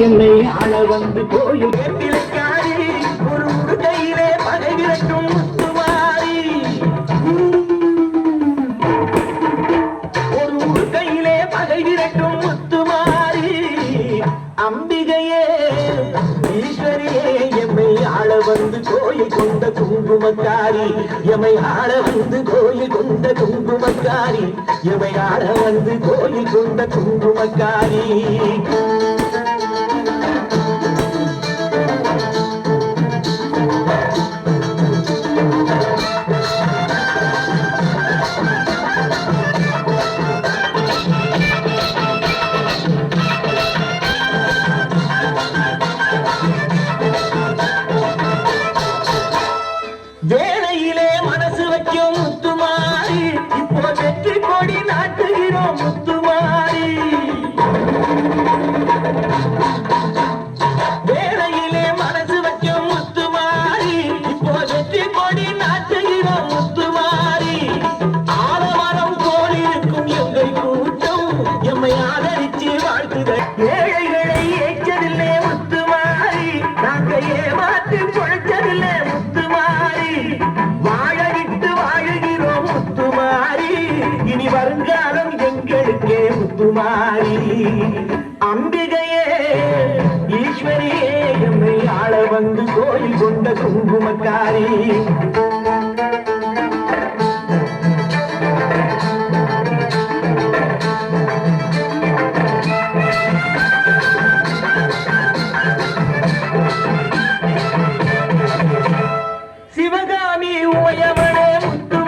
வந்து கோயில் ஒரு உடுக்கையிலே பகை விரட்டும் முத்துமாரி ஒரு உடுக்கையிலே பகை விரட்டும் முத்துமாரி அம்பிகையே ஈஸ்வரியே எம்மை ஆள வந்து கோயில் கொண்ட குங்குமக்காரி. எமை ஆள வந்து கோயில் கொண்ட குங்குமக்காரி. எமை ஆள வந்து கோயில் கொண்ட குங்குமக்காரி. ஆதரிச்சு வாழ்த்துத ஏழைகளை ஏற்றதில்லை முத்துமாரி. நாங்க ஏமாற்றி பொழைச்சதில்லை முத்துமாரி. வாழ விட்டு வாழுகிறோம் முத்துமாரி. இனி வருங்காலம் எங்களுக்கே முத்துமாரி. அம்பிகையே ஈஸ்வரியே எம்மை ஆள வந்து கோயில் கொண்ட குங்குமக்காரி. ಉಯಮಣೆ ಮುದ್ದು